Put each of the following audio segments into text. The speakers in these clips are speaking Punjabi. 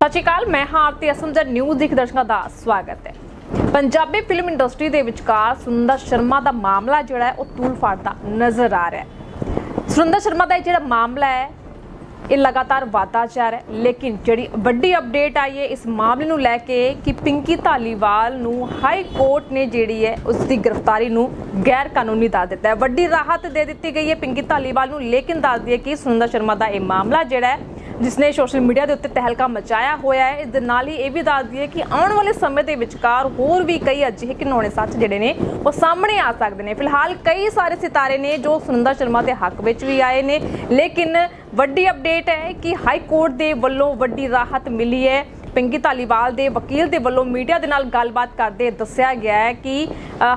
ਸਤਿ ਸ਼੍ਰੀ ਅਕਾਲ, ਮੈਂ ਹਾਂ ਆਰਤੀ ਅਸਮਜਾ ਨਿਊਜ਼ ਦੇਖ ਦਰਸ਼ਕਾਂ ਦਾ ਸਵਾਗਤ ਹੈ। ਪੰਜਾਬੀ ਫਿਲਮ ਇੰਡਸਟਰੀ ਦੇ ਵਿਚਕਾਰ ਸੁਰਿੰਦਰ ਸ਼ਰਮਾ ਦਾ ਮਾਮਲਾ ਜਿਹੜਾ ਹੈ, ਉਹ ਤੂਲ ਫਾੜਦਾ ਨਜ਼ਰ ਆ ਰਿਹਾ ਹੈ। ਸੁਰਿੰਦਰ ਸ਼ਰਮਾ ਦਾ ਇਹ ਜਿਹੜਾ ਮਾਮਲਾ ਹੈ, ਇਹ ਲਗਾਤਾਰ ਵਾਧਾ ਜਾ ਰਿਹਾ ਹੈ, ਲੇਕਿਨ ਜਿਹੜੀ ਵੱਡੀ ਅਪਡੇਟ ਆਈ ਹੈ, ਇਸ ਮਾਮਲੇ ਨੂੰ ਲੈ ਕੇ ਕਿ ਪਿੰਕੀ ਧਾਲੀਵਾਲ ਨੂੰ ਹਾਈ ਕੋਰਟ ਨੇ ਜਿਹੜੀ ਹੈ ਉਸ ਦੀ ਗ੍ਰਿਫਤਾਰੀ ਨੂੰ ਗੈਰ ਕਾਨੂੰਨੀ ਦੱਸ ਦਿੱਤਾ ਹੈ। ਵੱਡੀ ਰਾਹਤ ਦੇ ਦਿੱਤੀ ਗਈ ਹੈ ਪਿੰਕੀ ਧਾਲੀਵਾਲ ਨੂੰ, ਲੇਕਿਨ ਦੱਸ ਦਈਏ ਕਿ ਸੁਰਿੰਦਰ ਸ਼ਰਮਾ ਦਾ ਇਹ ਮਾਮਲਾ ਜਿਹੜਾ ਹੈ ਜਿਸ ਨੇ ਸੋਸ਼ਲ ਮੀਡੀਆ ਦੇ ਉੱਤੇ ਤਹਿਲਕਾ ਮਚਾਇਆ ਹੋਇਆ ਹੈ, ਇਸ ਦੇ ਨਾਲ ਹੀ ਇਹ ਵੀ ਦੱਸ ਦਈਏ ਕਿ ਆਉਣ ਵਾਲੇ ਸਮੇਂ ਦੇ ਵਿਚਕਾਰ ਹੋਰ ਵੀ ਕਈ ਅਜਿਹੇ ਘਿਨੌਣੇ ਸੱਚ ਜਿਹੜੇ ਨੇ, ਉਹ ਸਾਹਮਣੇ ਆ ਸਕਦੇ ਨੇ। ਫਿਲਹਾਲ ਕਈ ਸਾਰੇ ਸਿਤਾਰੇ ਨੇ ਜੋ ਸੁਨੰਦਾ ਸ਼ਰਮਾ ਦੇ ਹੱਕ ਵਿੱਚ ਵੀ ਆਏ ਨੇ, ਲੇਕਿਨ ਵੱਡੀ ਅਪਡੇਟ ਹੈ ਕਿ ਹਾਈ ਕੋਰਟ ਦੇ ਵੱਲੋਂ ਵੱਡੀ ਰਾਹਤ ਮਿਲੀ ਹੈ। ਪਿੰਕੀ ਧਾਲੀਵਾਲ ਦੇ ਵਕੀਲ ਦੇ ਵੱਲੋਂ ਮੀਡੀਆ ਦੇ ਨਾਲ ਗੱਲਬਾਤ ਕਰਦੇ ਦੱਸਿਆ ਗਿਆ ਹੈ ਕਿ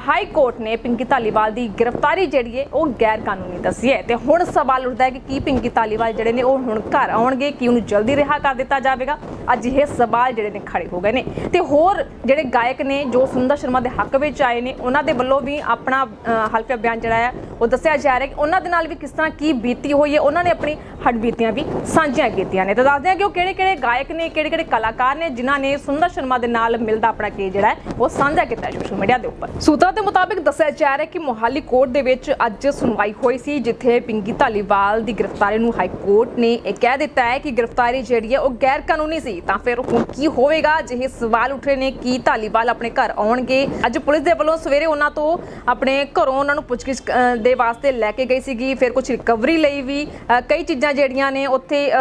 ਹਾਈ ਕੋਰਟ ਨੇ ਪਿੰਕੀ ਧਾਲੀਵਾਲ ਦੀ ਗ੍ਰਿਫਤਾਰੀ ਜਿਹੜੀ ਹੈ ਉਹ ਗੈਰ ਕਾਨੂੰਨੀ ਦੱਸੀ ਹੈ। ਤੇ ਹੁਣ ਸਵਾਲ ਉੱਠਦਾ ਹੈ ਕਿ ਕੀ ਪਿੰਕੀ ਧਾਲੀਵਾਲ ਜਿਹੜੇ ਨੇ ਉਹ ਹੁਣ ਘਰ ਆਉਣਗੇ ਕਿ ਉਹਨੂੰ ਜਲਦੀ ਰਿਹਾ ਕਰ ਦਿੱਤਾ ਜਾਵੇਗਾ? ਅੱਜ ਇਹ ਸਵਾਲ ਜਿਹੜੇ ਨੇ ਖੜੇ ਹੋ ਗਏ ਨੇ। ਤੇ ਹੋਰ ਜਿਹੜੇ ਗਾਇਕ ਨੇ ਜੋ ਸੁੰਦਰ ਸ਼ਰਮਾ ਦੇ ਹੱਕ ਵਿੱਚ ਆਏ ਨੇ ਉਹਨਾਂ ਦੇ ਵੱਲੋਂ ਵੀ ਆਪਣਾ ਅ, ਬਿਆਨ ਜਿਹੜਾ ਹੈ ਉਹ ਦੱਸਿਆ ਜਾ ਰਿਹਾ ਕਿ ਉਹਨਾਂ ਦੇ ਨਾਲ ਵੀ ਕਿਸ ਤਰ੍ਹਾਂ ਕੀ ਬੀਤੀ ਹੋਈ ਹੈ ਉਹਨਾਂ ਨੇ ਆਪਣੀ ਹੱਡਬੀਤੀਆਂ ਵੀ ਸਾਂਝੀਆਂ ਕੀਤੀਆਂ ਨੇ। ਤਾਂ ਦੱਸਦੇ ਹਾਂ ਕਿ ਉਹ ਕਿਹੜੇ ਕਿਹੜੇ ਗਾਇਕ ਨੇ ਕਿਹੜੇ ਕਿਹੜੇ ਕਲਾਕਾਰ ਕਲਾਕਾਰ ਨੇ, ਜਿਨ੍ਹਾਂ ਨੇ ਸੁੰਦਰ ਸ਼ਰਮਾ ਦੇ ਨਾਲ ਮਿਲਦਾ ਆਪਣਾ ਕੇ ਜਿਹੜਾ ਹੈ, ਉਹ ਸਾਂਝਾ ਕੀਤਾ ਸੋਸ਼ਲ ਮੀਡੀਆ ਦੇ ਉੱਪਰ। ਸੂਤਰਾਂ ਦੇ ਮੁਤਾਬਿਕ ਦੱਸਿਆ ਜਾ ਰਿਹਾ ਕਿ ਮੋਹਾਲੀ ਕੋਰਟ ਦੇ ਵਿੱਚ ਅੱਜ ਸੁਣਵਾਈ ਹੋਈ ਸੀ, ਜਿੱਥੇ ਪਿੰਕੀ ਧਾਲੀਵਾਲ ਦੀ ਗ੍ਰਿਫਤਾਰੀ ਨੂੰ ਹਾਈ ਕੋਰਟ ਨੇ ਇਹ ਕਹਿ ਦਿੱਤਾ ਹੈ ਕਿ ਗ੍ਰਿਫਤਾਰੀ ਜਿਹੜੀ ਹੈ, ਉਹ ਗੈਰ ਕਾਨੂੰਨੀ ਸੀ। ਤਾਂ ਫਿਰ ਹੁਣ ਕੀ ਹੋਵੇਗਾ? ਜਿਹੇ ਸਵਾਲ ਉੱਠ ਰਹੇ ਨੇ ਕਿ ਧਾਲੀਵਾਲ ਆਪਣੇ ਘਰ ਆਉਣਗੇ। ਅੱਜ ਪੁਲਿਸ ਦੇ ਵੱਲੋਂ ਸਵੇਰੇ ਉਹਨਾਂ ਤੋਂ ਆਪਣੇ ਘਰੋਂ ਉਹਨਾਂ ਨੂੰ ਪੁੱਛਗਿੱਛ ਦੇ ਵਾਸਤੇ ਲੈ ਕੇ ਗਈ ਸੀਗੀ। ਫਿਰ ਕੁਝ ਰਿਕਵਰੀ ਲਈ ਵੀ ਕਈ ਚੀਜ਼ਾਂ ਜਿਹੜੀਆਂ ਨੇ, ਉੱਥੇ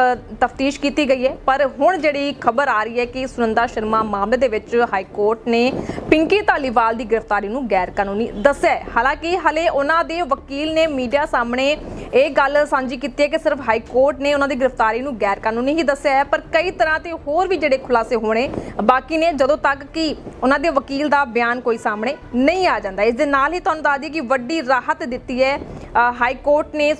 ਤਫਤੀਸ਼ ਕੀਤੀ ਗਈ ਹੈ। ਪਰ ਹੁਣ ਜਿਹੜੀ ਖਬਰ ਆ ਰਹੀ ਹੈ ਕਿ ਸੁਨੰਦਾ ਸ਼ਰਮਾ ਮਾਮਲੇ ਦੇ ਵਿੱਚ ਹਾਈ ਕੋਰਟ ਨੇ ਪਿੰਕੀ ਧਾਲੀਵਾਲ ਦੀ ਗ੍ਰਿਫਤਾਰੀ ਨੂੰ ਗੈਰ ਕਾਨੂੰਨੀ ਦੱਸਿਆ ਹਾਲਾਂਕਿ ਹਲੇ ਉਹਨਾਂ ਦੇ ਵਕੀਲ ਨੇ ਮੀਡੀਆ ਸਾਹਮਣੇ ਇਹ ਗੱਲ ਸਾਂਝੀ ਕੀਤੀ ਹੈ ਕਿ ਸਿਰਫ ਹਾਈ ਕੋਰਟ ਨੇ ਉਹਨਾਂ ਦੀ ਗ੍ਰਿਫਤਾਰੀ ਨੂੰ ਗੈਰ ਕਾਨੂੰਨੀ ਹੀ ਦੱਸਿਆ ਹੈ, ਪਰ ਕਈ ਤਰ੍ਹਾਂ ਤੇ ਹੋਰ ਵੀ ਜਿਹੜੇ ਖੁਲਾਸੇ ਹੋਣੇ ਬਾਕੀ ਨੇ, ਜਦੋਂ ਤੱਕ ਕਿ ਉਹਨਾਂ ਦੇ ਵਕੀਲ ਦਾ ਬਿਆਨ ਕੋਈ ਸਾਹਮਣੇ ਨਹੀਂ ਆ ਜਾਂਦਾ। ਇਸ ਦੇ ਨਾਲ ਹੀ ਤੁਹਾਨੂੰ ਦੱਸ ਦਈਏ ਕਿ ਵੱਡੀ ਰਾਹਤ ਦਿੱਤੀ ਹੈ ਹਾਈ ਕੋਰਟ ਨੇ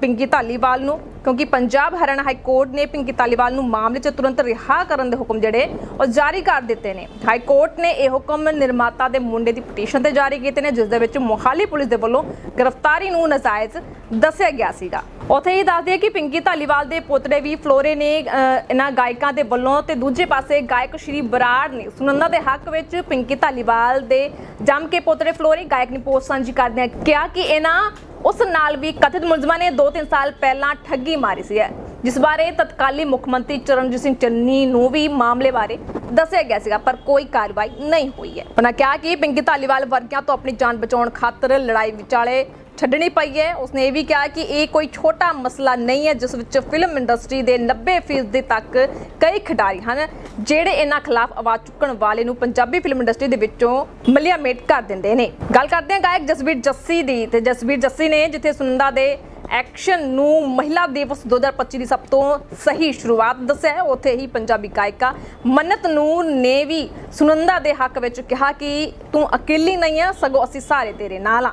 ਪਿੰਕੀ ਧਾਲੀਵਾਲ ਨੂੰ, ਕਿਉਂਕਿ ਪੰਜਾਬ ਹਰਿਆਣਾ ਹਾਈ ਕੋਰਟ ਨੇ ਪਿੰਕੀ ਧਾਲੀਵਾਲ ਨੂੰ ਮਾਮਲੇ 'ਚ ਤੁਰੰਤ ਰਿਹਾ ਕਰਨ ਦੇ ਹੁਕਮ ਜਿਹੜੇ ਉਹ ਜਾਰੀ ਕਰ ਦਿੱਤੇ ਨੇ। ਹਾਈ ਕੋਰਟ ਨੇ ਇਹ ਹੁਕਮ ਨਿਰਮਾਤਾ ਦੇ ਮੁੰਡੇ ਦੀ ਪਟੀਸ਼ਨ ਤੇ ਜਾਰੀ ਕੀਤੇ ਨੇ, ਜਿਸ ਦੇ ਵਿੱਚ ਮੋਹਾਲੀ ਪੁਲਿਸ ਦੇ ਵੱਲੋਂ ਗ੍ਰਿਫਤਾਰੀ ਨੂੰ ਨਜਾਇਜ਼ ਦੱਸਿਆ ਗਿਆ ਸੀਗਾ। ਉਥੇ ਹੀ ਦੱਸ ਕਿ ਪਿੰਕੀ ਧਾਲੀਵਾਲ ਦੇ ਪੁੱਤਰੇ ਵੀ ਫਲੋਰੇ ਨੇ ਇਹਨਾਂ ਗਾਇਕਾਂ ਦੇ ਵੱਲੋਂ ਤੇ ਦੂਜੇ ਪਾਸੇ ਗਾਇਕ ਸ਼੍ਰੀ ਬਰਾੜ ਨੇ, ਸੁਨੰਦਾ ਦੇ ਹੱਕ ਵਿੱਚ ਪਿੰਕੀ ਧਾਲੀਵਾਲ ਦੇ ਜੰਮ ਕੇ ਪੁੱਤਰੇ ਫਲੋਰੇ ਗਾਇਕ ਨੇ ਪੋਸਟ ਸਾਂਝੀ ਕਰਦਿਆਂ ਕਿਹਾ ਕਿ ਇਹਨਾਂ ਉਸ ਨਾਲ ਵੀ ਕਥਿਤ ਮੁਲਜ਼ਮਾਂ ਨੇ 2-3 ਸਾਲ ਪਹਿਲਾਂ ਠੱਗੀ ਮਾਰੀ ਸੀ। ਜਿਸ ਬਾਰੇ ਤਤਕਾਲੀ ਮੁੱਖ ਮੰਤਰੀ ਚਰਨਜੀਤ ਸਿੰਘ ਚੰਨੀ ਨੂੰ ਵੀ ਮਾਮਲੇ ਬਾਰੇ ਦੱਸਿਆ ਗਿਆ ਸੀਗਾ, ਪਰ ਕੋਈ ਕਾਰਵਾਈ ਨਹੀਂ ਹੋਈ ਹੈ। ਉਹਨਾਂ ਕਿਹਾ ਕਿ ਪਿੰਕੀ ਧਾਲੀਵਾਲ ਵਰਗਿਆਂ ਤੋਂ ਆਪਣੀ ਜਾਨ ਬਚਾਉਣ ਖਾਤਰ ਲੜਾਈ ਵਿਚਾਲੇ ਛੱਡਣੀ ਪਈ ਹੈ। ਉਸਨੇ ਇਹ ਵੀ ਕਿਹਾ ਕਿ ਇਹ ਕੋਈ ਛੋਟਾ ਮਸਲਾ ਨਹੀਂ ਹੈ, ਜਿਸ ਵਿੱਚ ਫਿਲਮ ਇੰਡਸਟਰੀ ਦੇ 90% ਤੱਕ ਕਈ ਖਿਡਾਰੀ ਹਨ, ਜਿਹੜੇ ਇਹਨਾਂ ਖਿਲਾਫ ਆਵਾਜ਼ ਚੁੱਕਣ ਵਾਲੇ ਨੂੰ ਪੰਜਾਬੀ ਫਿਲਮ ਇੰਡਸਟਰੀ ਦੇ ਵਿੱਚੋਂ ਮਲਿਆਮੇਟ ਕਰ ਦਿੰਦੇ ਨੇ। ਗੱਲ ਕਰਦੇ ਹਾਂ ਗਾਇਕ ਜਸਵੀਰ ਜੱਸੀ ਦੀ ਤੇ ਜਸਵੀਰ ਜੱਸੀ ਨੇ ਜਿੱਥੇ ਸੁਨੰਦਾ ਦੇ ਐਕਸ਼ਨ ਨੂੰ ਮਹਿਲਾ ਦਿਵਸ 2025 ਦੀ ਸਭ ਤੋਂ ਸਹੀ ਸ਼ੁਰੂਆਤ ਦੱਸਿਆ ਹੈ। ਉੱਥੇ ਹੀ ਪੰਜਾਬੀ ਗਾਇਕਾ ਮੰਨਤ ਨੂਰ ਨੇ ਵੀ ਸੁਨੰਦਾ ਦੇ ਹੱਕ ਵਿੱਚ ਕਿਹਾ ਕਿ ਤੂੰ ਇਕੱਲੀ ਨਹੀਂ ਹੈ, ਸਗੋਂ ਅਸੀਂ ਸਾਰੇ ਤੇਰੇ ਨਾਲ ਆ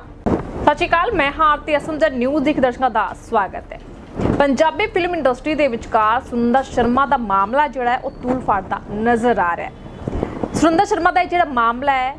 ਸਤਿ ਸ਼੍ਰੀ ਅਕਾਲ ਮੈਂ ਹਾਂ ਆਰਤੀ ਅਸਮ ਨਿਊਜ਼ ਦੇਖ ਦਰਸ਼ਕਾਂ ਦਾ ਸਵਾਗਤ ਹੈ। ਪੰਜਾਬੀ ਫਿਲਮ ਇੰਡਸਟਰੀ ਦੇ ਵਿਚਕਾਰ ਸੁਰਿੰਦਰ ਸ਼ਰਮਾ ਦਾ ਮਾਮਲਾ ਜਿਹੜਾ ਹੈ, ਉਹ ਤੂਲ ਫਾੜਦਾ ਨਜ਼ਰ ਆ ਰਿਹਾ ਹੈ। ਸੁਰਿੰਦਰ ਸ਼ਰਮਾ ਦਾ ਇਹ ਜਿਹੜਾ ਮਾਮਲਾ ਹੈ,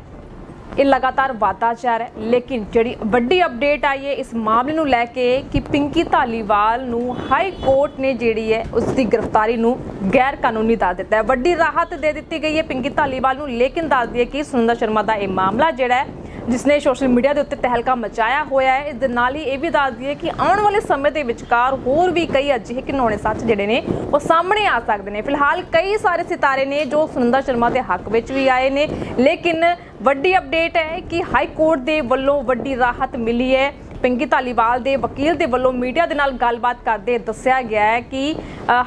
ਇਹ ਲਗਾਤਾਰ ਵਾਧਾ ਜਾ ਰਿਹਾ ਹੈ, ਲੇਕਿਨ ਜਿਹੜੀ ਵੱਡੀ ਅਪਡੇਟ ਆਈ ਹੈ, ਇਸ ਮਾਮਲੇ ਨੂੰ ਲੈ ਕੇ ਕਿ ਪਿੰਕੀ ਧਾਲੀਵਾਲ ਨੂੰ ਹਾਈ ਕੋਰਟ ਨੇ ਜਿਹੜੀ ਹੈ ਉਸ ਦੀ ਗ੍ਰਿਫਤਾਰੀ ਨੂੰ ਗੈਰ ਕਾਨੂੰਨੀ ਦੱਸ ਦਿੱਤਾ ਹੈ। ਵੱਡੀ ਰਾਹਤ ਦੇ ਦਿੱਤੀ ਗਈ ਹੈ ਪਿੰਕੀ ਧਾਲੀਵਾਲ ਨੂੰ, ਲੇਕਿਨ ਦੱਸ ਦਈਏ ਕਿ ਸੁਰਿੰਦਰ ਸ਼ਰਮਾ ਦਾ ਇਹ ਮਾਮਲਾ ਜਿਹੜਾ ਹੈ ਜਿਸ ਨੇ ਸੋਸ਼ਲ ਮੀਡੀਆ ਦੇ ਉੱਤੇ ਤਹਿਲਕਾ ਮਚਾਇਆ ਹੋਇਆ ਹੈ, ਇਸ ਦੇ ਨਾਲ ਹੀ ਇਹ ਵੀ ਦੱਸ ਦਈਏ ਕਿ ਆਉਣ ਵਾਲੇ ਸਮੇਂ ਦੇ ਵਿਚਕਾਰ ਹੋਰ ਵੀ ਕਈ ਅਜਿਹੇ ਘਿਨੌਣੇ ਸੱਚ ਜਿਹੜੇ ਨੇ, ਉਹ ਸਾਹਮਣੇ ਆ ਸਕਦੇ ਨੇ। ਫਿਲਹਾਲ ਕਈ ਸਾਰੇ ਸਿਤਾਰੇ ਨੇ ਜੋ ਸੁਨੰਦਾ ਸ਼ਰਮਾ ਦੇ ਹੱਕ ਵਿੱਚ ਵੀ ਆਏ ਨੇ, ਲੇਕਿਨ ਵੱਡੀ ਅਪਡੇਟ ਹੈ ਕਿ ਹਾਈ ਕੋਰਟ ਦੇ ਵੱਲੋਂ ਵੱਡੀ ਰਾਹਤ ਮਿਲੀ ਹੈ। ਪਿੰਕੀ ਧਾਲੀਵਾਲ ਦੇ ਵਕੀਲ ਦੇ ਵੱਲੋਂ ਮੀਡੀਆ ਦੇ ਨਾਲ ਗੱਲਬਾਤ ਕਰਦੇ ਦੱਸਿਆ ਗਿਆ ਹੈ ਕਿ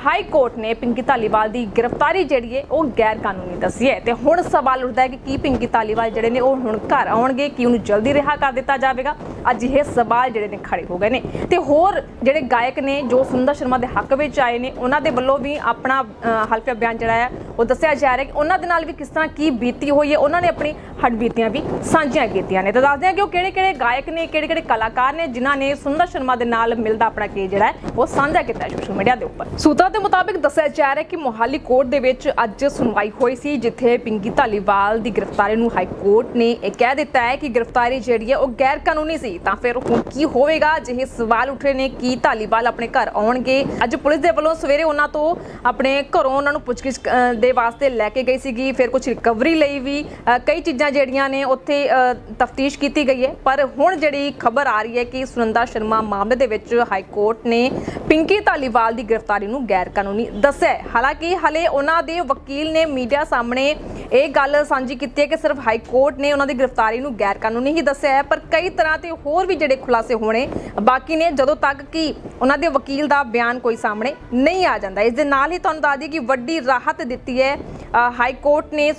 ਹਾਈ ਕੋਰਟ ਨੇ ਪਿੰਕੀ ਧਾਲੀਵਾਲ ਦੀ ਗ੍ਰਿਫਤਾਰੀ ਜਿਹੜੀ ਹੈ ਉਹ ਗੈਰ ਕਾਨੂੰਨੀ ਦੱਸੀ ਹੈ। ਤੇ ਹੁਣ ਸਵਾਲ ਉੱਠਦਾ ਹੈ ਕਿ ਕੀ ਪਿੰਕੀ ਧਾਲੀਵਾਲ ਜਿਹੜੇ ਨੇ ਉਹ ਹੁਣ ਘਰ ਆਉਣਗੇ ਕਿ ਉਹਨੂੰ ਜਲਦੀ ਰਿਹਾ ਕਰ ਦਿੱਤਾ ਜਾਵੇਗਾ? ਅੱਜ ਇਹ ਸਵਾਲ ਜਿਹੜੇ ਨੇ ਖੜੇ ਹੋ ਗਏ ਨੇ। ਤੇ ਹੋਰ ਜਿਹੜੇ ਗਾਇਕ ਨੇ ਜੋ ਸੁੰਦਰ ਸ਼ਰਮਾ ਦੇ ਹੱਕ ਵਿੱਚ ਆਏ ਨੇ ਉਹਨਾਂ ਦੇ ਵੱਲੋਂ ਵੀ ਆਪਣਾ ਅ, ਹਲਫੀਆ ਬਿਆਨ ਜਿਹੜਾ ਹੈ ਉਹ ਦੱਸਿਆ ਜਾ ਰਿਹਾ ਕਿ ਉਹਨਾਂ ਦੇ ਨਾਲ ਵੀ ਕਿਸ ਤਰ੍ਹਾਂ ਕੀ ਬੀਤੀ ਹੋਈ ਹੈ ਉਹਨਾਂ ਨੇ ਆਪਣੀ ਹੱਡਬੀਤੀਆਂ ਵੀ ਸਾਂਝੀਆਂ ਕੀਤੀਆਂ ਨੇ। ਤਾਂ ਦੱਸਦੇ ਹਾਂ ਕਿ ਉਹ ਕਿਹੜੇ ਕਿਹੜੇ ਗਾਇਕ ਨੇ ਕਿਹੜੇ ਕਿਹੜੇ ਕਲਾਕਾਰ ਕਲਾਕਾਰ ਨੇ ਜਿਨ੍ਹਾਂ ਨੇ ਸੁੰਦਰ ਸ਼ਰਮਾ ਦੇ ਨਾਲ ਮਿਲਦਾ ਆਪਣਾ ਕੇ ਜਿਹੜਾ ਹੈ, ਉਹ ਸਾਂਝਾ ਕੀਤਾ ਸੋਸ਼ਲ ਮੀਡੀਆ ਦੇ ਉੱਪਰ। ਸੂਤਰਾਂ ਦੇ ਮੁਤਾਬਿਕ ਦੱਸਿਆ ਜਾ ਰਿਹਾ ਕਿ ਮੋਹਾਲੀ ਕੋਰਟ ਦੇ ਵਿੱਚ ਅੱਜ ਸੁਣਵਾਈ ਹੋਈ ਸੀ, ਜਿੱਥੇ ਪਿੰਕੀ ਧਾਲੀਵਾਲ ਦੀ ਗ੍ਰਿਫਤਾਰੀ ਨੂੰ ਹਾਈ ਕੋਰਟ ਨੇ ਇਹ ਕਹਿ ਦਿੱਤਾ ਹੈ ਕਿ ਗ੍ਰਿਫਤਾਰੀ ਜਿਹੜੀ ਹੈ, ਉਹ ਗੈਰ ਕਾਨੂੰਨੀ ਸੀ। ਤਾਂ ਫਿਰ ਹੁਣ ਕੀ ਹੋਵੇਗਾ? ਜਿਹੇ ਸਵਾਲ ਉੱਠ ਰਹੇ ਨੇ ਕਿ ਧਾਲੀਵਾਲ ਆਪਣੇ ਘਰ ਆਉਣਗੇ। ਅੱਜ ਪੁਲਿਸ ਦੇ ਵੱਲੋਂ ਸਵੇਰੇ ਉਹਨਾਂ ਤੋਂ ਆਪਣੇ ਘਰੋਂ ਉਹਨਾਂ ਨੂੰ ਪੁੱਛਗਿੱਛ ਦੇ ਵਾਸਤੇ ਲੈ ਕੇ ਗਈ ਸੀਗੀ। ਫਿਰ ਕੁਝ ਰਿਕਵਰੀ ਲਈ ਵੀ ਕਈ ਚੀਜ਼ਾਂ ਜਿਹੜੀਆਂ ਨੇ ਉੱਥੇ ਤਫਤੀਸ਼ ਕੀਤੀ ਗਈ ਹੈ। ਪਰ ਹੁਣ ਜਿਹੜੀ ਖਬਰ ਆ ਰਹੀ ਹੈ ਕਿ ਸੁਨੰਦਾ ਸ਼ਰਮਾ ਮਾਮਲੇ ਦੇ ਵਿੱਚ ਹਾਈ ਕੋਰਟ ਨੇ ਪਿੰਕੀ ਧਾਲੀਵਾਲ ਦੀ ਗ੍ਰਿਫਤਾਰੀ ਨੂੰ ਗੈਰ ਕਾਨੂੰਨੀ ਦੱਸਿਆ ਹਾਲਾਂਕਿ ਹਲੇ ਉਹਨਾਂ ਦੇ ਵਕੀਲ ਨੇ ਮੀਡੀਆ ਸਾਹਮਣੇ ਇਹ ਗੱਲ ਸਾਂਝੀ ਕੀਤੀ ਹੈ ਕਿ ਸਿਰਫ ਹਾਈ ਕੋਰਟ ਨੇ ਉਹਨਾਂ ਦੀ ਗ੍ਰਿਫਤਾਰੀ ਨੂੰ ਗੈਰ ਕਾਨੂੰਨੀ ਹੀ ਦੱਸਿਆ ਹੈ, ਪਰ ਕਈ ਤਰ੍ਹਾਂ ਤੇ ਹੋਰ ਵੀ ਜਿਹੜੇ ਖੁਲਾਸੇ ਹੋਣੇ ਬਾਕੀ ਨੇ, ਜਦੋਂ ਤੱਕ ਕਿ ਉਹਨਾਂ ਦੇ ਵਕੀਲ ਦਾ ਬਿਆਨ ਕੋਈ ਸਾਹਮਣੇ ਨਹੀਂ ਆ ਜਾਂਦਾ। ਇਸ ਦੇ ਨਾਲ ਹੀ ਤੁਹਾਨੂੰ ਦੱਸ ਦਈਏ ਕਿ ਵੱਡੀ ਰਾਹਤ ਦਿੱਤੀ ਹੈ ਹਾਈ ਕੋਰਟ ਨੇ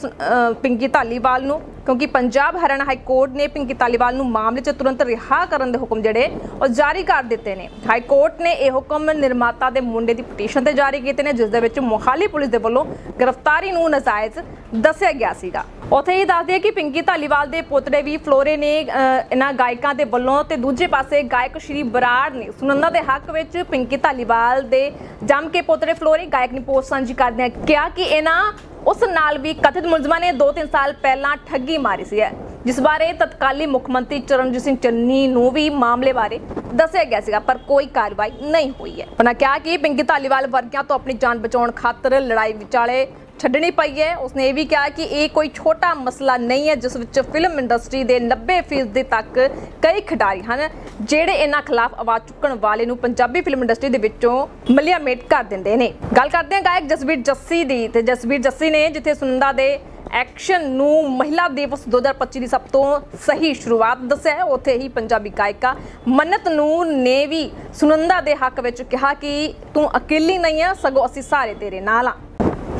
ਪਿੰਕੀ ਧਾਲੀਵਾਲ ਨੂੰ, ਕਿਉਂਕਿ ਪੰਜਾਬ ਹਰਿਆਣਾ ਹਾਈ ਕੋਰਟ ਨੇ ਪਿੰਕੀ ਧਾਲੀਵਾਲ ਨੂੰ ਮਾਮਲੇ 'ਚ ਤੁਰੰਤ ਰਿਹਾ ਕਰਨ ਦੇ ਹੁਕਮ ਜਿਹੜੇ ਉਹ ਜਾਰੀ ਕਰ ਦਿੱਤੇ ਨੇ। ਹਾਈ ਕੋਰਟ ਨੇ ਇਹ ਹੁਕਮ ਨਿਰਮਾਤਾ ਦੇ ਮੁੰਡੇ ਦੀ ਪਟੀਸ਼ਨ ਤੇ ਜਾਰੀ ਕੀਤੇ ਨੇ, ਜਿਸ ਦੇ ਵਿੱਚ ਮੋਹਾਲੀ ਪੁਲਿਸ ਦੇ ਵੱਲੋਂ ਗ੍ਰਿਫਤਾਰੀ ਨੂੰ ਨਜਾਇਜ਼ ਦੱਸਿਆ ਗਿਆ ਸੀਗਾ। ਉੱਥੇ ਹੀ ਦੱਸਦੇ ਕਿ ਪਿੰਕੀ ਧਾਲੀਵਾਲ ਦੇ ਪੁੱਤਰੇ ਵੀ ਫਲੋਰੇ ਨੇ ਇਹਨਾਂ ਗਾਇਕਾਂ ਦੇ ਵੱਲੋਂ ਤੇ ਦੂਜੇ ਪਾਸੇ ਗਾਇਕ ਸ਼੍ਰੀ ਬਰਾੜ ਨੇ ਸੁਨੰਦਾ ਦੇ ਹੱਕ ਵਿੱਚ ਪਿੰਕੀ ਧਾਲੀਵਾਲ ਦੇ ਜੰਮ ਕੇ ਪੁੱਤਰੇ ਫਲੋਰੇ ਗਾਇਕ ਨੇ ਪੋਸਟ ਸਾਂਝੀ ਕਰਦਿਆਂ ਕਿਹਾ ਕਿ ਇਹਨਾਂ ਉਸ ਨਾਲ ਵੀ ਕਥਿਤ ਮੁਲਜ਼ਮਾਂ ਨੇ 2-3 ਸਾਲ ਪਹਿਲਾਂ ਠੱਗੀ ਮਾਰੀ ਸੀ। ਜਿਸ ਬਾਰੇ ਤਤਕਾਲੀ ਮੁੱਖ ਮੰਤਰੀ ਚਰਨਜੀਤ ਸਿੰਘ ਚੰਨੀ ਨੂੰ ਵੀ ਮਾਮਲੇ ਬਾਰੇ ਦੱਸਿਆ ਗਿਆ ਸੀਗਾ, ਪਰ ਕੋਈ ਕਾਰਵਾਈ ਨਹੀਂ ਹੋਈ ਹੈ। ਉਹਨਾਂ ਕਿਹਾ ਕਿ ਪਿੰਕੀ ਧਾਲੀਵਾਲ ਵਰਗਿਆਂ ਤੋਂ ਆਪਣੀ ਜਾਨ ਬਚਾਉਣ ਖਾਤਰ ਲੜਾਈ ਵਿਚਾਲੇ ਛੱਡਣੀ ਪਈ ਹੈ। ਉਸਨੇ ਇਹ ਵੀ ਕਿਹਾ ਕਿ ਇਹ ਕੋਈ ਛੋਟਾ ਮਸਲਾ ਨਹੀਂ ਹੈ, ਜਿਸ ਵਿੱਚ ਫਿਲਮ ਇੰਡਸਟਰੀ ਦੇ 90% ਤੱਕ ਕਈ ਖਿਡਾਰੀ ਹਨ, ਜਿਹੜੇ ਇਹਨਾਂ ਖਿਲਾਫ ਆਵਾਜ਼ ਚੁੱਕਣ ਵਾਲੇ ਨੂੰ ਪੰਜਾਬੀ ਫਿਲਮ ਇੰਡਸਟਰੀ ਦੇ ਵਿੱਚੋਂ ਮਲਿਆਮੇਟ ਕਰ ਦਿੰਦੇ ਨੇ। ਗੱਲ ਕਰਦੇ ਹਾਂ ਗਾਇਕ ਜਸਬੀਰ ਜੱਸੀ ਦੀ ਤੇ ਜਸਬੀਰ ਜੱਸੀ ਨੇ ਜਿੱਥੇ ਸੁਨੰਦਾ ਦੇ ਐਕਸ਼ਨ ਨੂੰ ਮਹਿਲਾ ਦਿਵਸ 2025 ਦੀ ਸਭ ਤੋਂ ਸਹੀ ਸ਼ੁਰੂਆਤ ਦੱਸਿਆ ਹੈ, ਉੱਥੇ ਹੀ ਪੰਜਾਬੀ ਗਾਇਕਾ ਮੰਨਤ ਨੂਰ ਨੇ ਵੀ ਸੁਨੰਦਾ ਦੇ ਹੱਕ ਵਿੱਚ ਕਿਹਾ ਕਿ ਤੂੰ ਇਕੱਲੀ ਨਹੀਂ ਹੈ ਸਗੋਂ ਅਸੀਂ ਸਾਰੇ ਤੇਰੇ ਨਾਲ ਆ।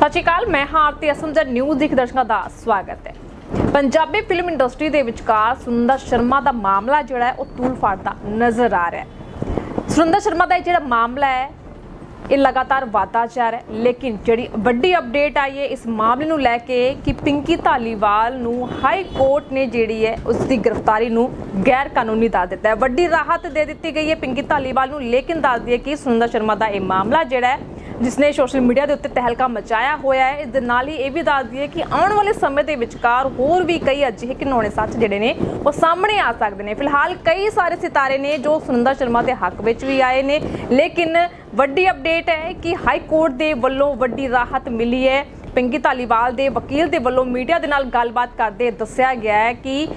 ਸਤਿ ਸ਼੍ਰੀ ਅਕਾਲ ਮੈਂ ਹਾਂ ਆਰਤੀ ਅਸਮ ਨਿਊਜ਼ ਦੇਖ ਦਰਸ਼ਕਾਂ ਦਾ ਸਵਾਗਤ ਹੈ। ਪੰਜਾਬੀ ਫਿਲਮ ਇੰਡਸਟਰੀ ਦੇ ਵਿਚਕਾਰ ਸੁੰਦਰ ਸ਼ਰਮਾ ਦਾ ਮਾਮਲਾ ਜਿਹੜਾ ਹੈ, ਉਹ ਤੂਲ ਫਾੜਦਾ ਨਜ਼ਰ ਆ ਰਿਹਾ ਹੈ। ਸੁਰਿੰਦਰ ਸ਼ਰਮਾ ਦਾ ਇਹ ਜਿਹੜਾ ਮਾਮਲਾ ਹੈ, ਇਹ ਲਗਾਤਾਰ ਵਾਧਾ ਜਾ ਰਿਹਾ ਹੈ। ਲੇਕਿਨ ਜਿਹੜੀ ਵੱਡੀ ਅਪਡੇਟ ਆਈ ਹੈ, ਇਸ ਮਾਮਲੇ ਨੂੰ ਲੈ ਕੇ ਕਿ ਪਿੰਕੀ ਧਾਲੀਵਾਲ ਨੂੰ ਹਾਈ ਕੋਰਟ ਨੇ ਜਿਹੜੀ ਹੈ ਉਸ ਦੀ ਗ੍ਰਿਫਤਾਰੀ ਨੂੰ ਗੈਰ ਕਾਨੂੰਨੀ ਦੱਸ ਦਿੱਤਾ ਹੈ। ਵੱਡੀ ਰਾਹਤ ਦੇ ਦਿੱਤੀ ਗਈ ਹੈ ਪਿੰਕੀ ਧਾਲੀਵਾਲ ਨੂੰ, ਲੇਕਿਨ ਦੱਸ ਦਈਏ ਕਿ ਸੁਰਿੰਦਰ ਸ਼ਰਮਾ ਦਾ ਇਹ ਮਾਮਲਾ ਜਿਹੜਾ ਹੈ ਜਿਸ ਨੇ ਸੋਸ਼ਲ ਮੀਡੀਆ ਦੇ ਉੱਤੇ ਤਹਿਲਕਾ ਮਚਾਇਆ ਹੋਇਆ ਹੈ। ਇਸ ਦੇ ਨਾਲ ਹੀ ਇਹ ਵੀ ਦੱਸ ਦਈਏ ਕਿ ਆਉਣ ਵਾਲੇ ਸਮੇਂ ਦੇ ਵਿਚਕਾਰ ਹੋਰ ਵੀ ਕਈ ਅਜਿਹੇ ਘਿਨੌਣੇ ਸੱਚ ਜਿਹੜੇ ਨੇ, ਉਹ ਸਾਹਮਣੇ ਆ ਸਕਦੇ ਨੇ। ਫਿਲਹਾਲ ਕਈ ਸਾਰੇ ਸਿਤਾਰੇ ਨੇ ਜੋ ਸੁਰਿੰਦਰ ਸ਼ਰਮਾ ਦੇ ਹੱਕ ਵਿੱਚ ਵੀ ਆਏ ਨੇ, ਲੇਕਿਨ ਵੱਡੀ ਅਪਡੇਟ ਹੈ ਕਿ ਹਾਈ ਕੋਰਟ ਦੇ ਵੱਲੋਂ ਵੱਡੀ ਰਾਹਤ ਮਿਲੀ ਹੈ। ਪਿੰਕੀ ਧਾਲੀਵਾਲ ਦੇ ਵਕੀਲ ਦੇ ਵੱਲੋਂ ਮੀਡੀਆ ਦੇ ਨਾਲ ਗੱਲਬਾਤ ਕਰਦੇ ਦੱਸਿਆ ਗਿਆ ਹੈ ਕਿ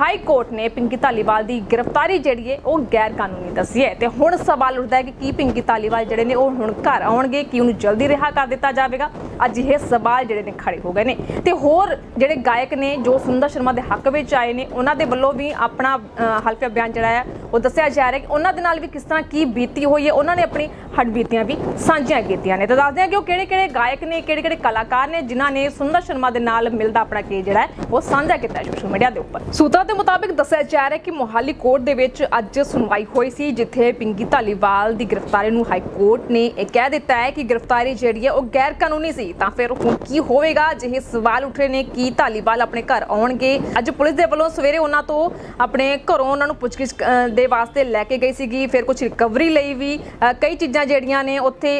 ਹਾਈ ਕੋਰਟ ਨੇ ਪਿੰਕੀ ਧਾਲੀਵਾਲ ਦੀ ਗ੍ਰਿਫਤਾਰੀ ਜਿਹੜੀ ਹੈ ਉਹ ਗੈਰ ਕਾਨੂੰਨੀ ਦੱਸੀ ਹੈ। ਤੇ ਹੁਣ ਸਵਾਲ ਉੱਠਦਾ ਹੈ ਕਿ ਕੀ ਪਿੰਕੀ ਧਾਲੀਵਾਲ ਜਿਹੜੇ ਨੇ ਉਹ ਹੁਣ ਘਰ ਆਉਣਗੇ ਕਿ ਉਹਨੂੰ ਜਲਦੀ ਰਿਹਾ ਕਰ ਦਿੱਤਾ ਜਾਵੇਗਾ? ਅੱਜ ਇਹ ਸਵਾਲ ਜਿਹੜੇ ਨੇ ਖੜੇ ਹੋ ਗਏ ਨੇ। ਤੇ ਹੋਰ ਜਿਹੜੇ ਗਾਇਕ ਨੇ ਜੋ ਸੁੰਦਰ ਸ਼ਰਮਾ ਦੇ ਹੱਕ ਵਿੱਚ ਆਏ ਨੇ ਉਹਨਾਂ ਦੇ ਵੱਲੋਂ ਵੀ ਆਪਣਾ ਅ, ਹਲਫੀਆ ਬਿਆਨ ਜਿਹੜਾ ਹੈ ਉਹ ਦੱਸਿਆ ਜਾ ਰਿਹਾ ਕਿ ਉਹਨਾਂ ਦੇ ਨਾਲ ਵੀ ਕਿਸ ਤਰ੍ਹਾਂ ਕੀ ਬੀਤੀ ਹੋਈ ਹੈ ਉਹਨਾਂ ਨੇ ਆਪਣੀ ਹੱਡਬੀਤੀਆਂ ਵੀ ਸਾਂਝੀਆਂ ਕੀਤੀਆਂ ਨੇ। ਤਾਂ ਦੱਸਦੇ ਹਾਂ ਕਿ ਉਹ ਕਿਹੜੇ ਕਿਹੜੇ ਗਾਇਕ ਨੇ ਕਿਹੜੇ ਕਿਹੜੇ ਕਲਾਕਾਰ ਕਲਾਕਾਰ ਨੇ, ਜਿਨ੍ਹਾਂ ਨੇ ਸੁੰਦਰ ਸ਼ਰਮਾ ਦੇ ਨਾਲ ਮਿਲਦਾ ਆਪਣਾ ਕੇਸ ਜਿਹੜਾ ਹੈ, ਉਹ ਸਾਂਝਾ ਕੀਤਾ ਸੋਸ਼ਲ ਮੀਡੀਆ ਦੇ ਉੱਪਰ। ਸੂਤਰਾਂ ਦੇ ਮੁਤਾਬਿਕ ਦੱਸਿਆ ਜਾ ਰਿਹਾ ਕਿ ਮੋਹਾਲੀ ਕੋਰਟ ਦੇ ਵਿੱਚ ਅੱਜ ਸੁਣਵਾਈ ਹੋਈ ਸੀ, ਜਿੱਥੇ ਪਿੰਕੀ ਧਾਲੀਵਾਲ ਦੀ ਗ੍ਰਿਫਤਾਰੀ ਨੂੰ ਹਾਈ ਕੋਰਟ ਨੇ ਇਹ ਕਹਿ ਦਿੱਤਾ ਹੈ ਕਿ ਗ੍ਰਿਫਤਾਰੀ ਜਿਹੜੀ ਹੈ, ਉਹ ਗੈਰ ਕਾਨੂੰਨੀ ਸੀ। ਤਾਂ ਫਿਰ ਹੁਣ ਕੀ ਹੋਵੇਗਾ? ਜਿਹੇ ਸਵਾਲ ਉੱਠ ਰਹੇ ਨੇ ਕਿ ਧਾਲੀਵਾਲ ਆਪਣੇ ਘਰ ਆਉਣਗੇ। ਅੱਜ ਪੁਲਿਸ ਦੇ ਵੱਲੋਂ ਸਵੇਰੇ ਉਹਨਾਂ ਤੋਂ ਆਪਣੇ ਘਰੋਂ ਉਹਨਾਂ ਨੂੰ ਪੁੱਛਗਿੱਛ ਦੇ ਵਾਸਤੇ ਲੈ ਕੇ ਗਈ ਸੀਗੀ। ਫਿਰ ਕੁਝ ਰਿਕਵਰੀ ਲਈ ਵੀ ਕਈ ਚੀਜ਼ਾਂ ਜਿਹੜੀਆਂ ਨੇ, ਉੱਥੇ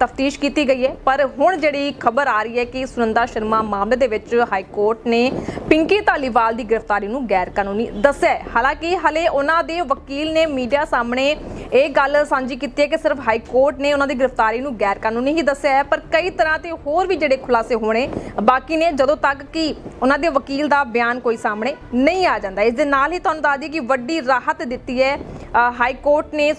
ਤਫਤੀਸ਼ ਕੀਤੀ ਗਈ ਹੈ। ਪਰ ਹੁਣ ਜਿਹੜੀ ਖਬਰ ਆ ਰਹੀ ਹੈ ਕਿ ਸੁਨੰਦਾ ਸ਼ਰਮਾ ਮਾਮਲੇ ਦੇ ਵਿੱਚ ਹਾਈ ਕੋਰਟ ਨੇ ਪਿੰਕੀ ਧਾਲੀਵਾਲ ਦੀ ਗ੍ਰਿਫਤਾਰੀ ਨੂੰ ਗੈਰ ਕਾਨੂੰਨੀ ਦੱਸਿਆ ਹਾਲਾਂਕਿ, ਹਲੇ ਉਹਨਾਂ ਦੇ ਵਕੀਲ ਨੇ ਮੀਡੀਆ ਸਾਹਮਣੇ ਇਹ ਗੱਲ ਸਾਂਝੀ ਕੀਤੀ ਹੈ ਕਿ ਸਿਰਫ ਹਾਈ ਕੋਰਟ ਨੇ ਉਹਨਾਂ ਦੀ ਗ੍ਰਿਫਤਾਰੀ ਨੂੰ ਗੈਰ ਕਾਨੂੰਨੀ ਹੀ ਦੱਸਿਆ ਹੈ, ਪਰ ਕਈ ਤਰ੍ਹਾਂ ਤੇ ਹੋਰ ਵੀ ਜਿਹੜੇ ਖੁਲਾਸੇ ਹੋਣੇ ਬਾਕੀ ਨੇ, ਜਦੋਂ ਤੱਕ ਕਿ ਉਹਨਾਂ ਦੇ ਵਕੀਲ ਦਾ ਬਿਆਨ ਕੋਈ ਸਾਹਮਣੇ ਨਹੀਂ ਆ ਜਾਂਦਾ। ਇਸ ਦੇ ਨਾਲ ਹੀ ਤੁਹਾਨੂੰ ਦੱਸ ਦਈਏ ਕਿ ਵੱਡੀ ਰਾਹਤ ਦਿੱਤੀ ਹੈ ਹਾਈ ਕੋਰਟ ਨੇ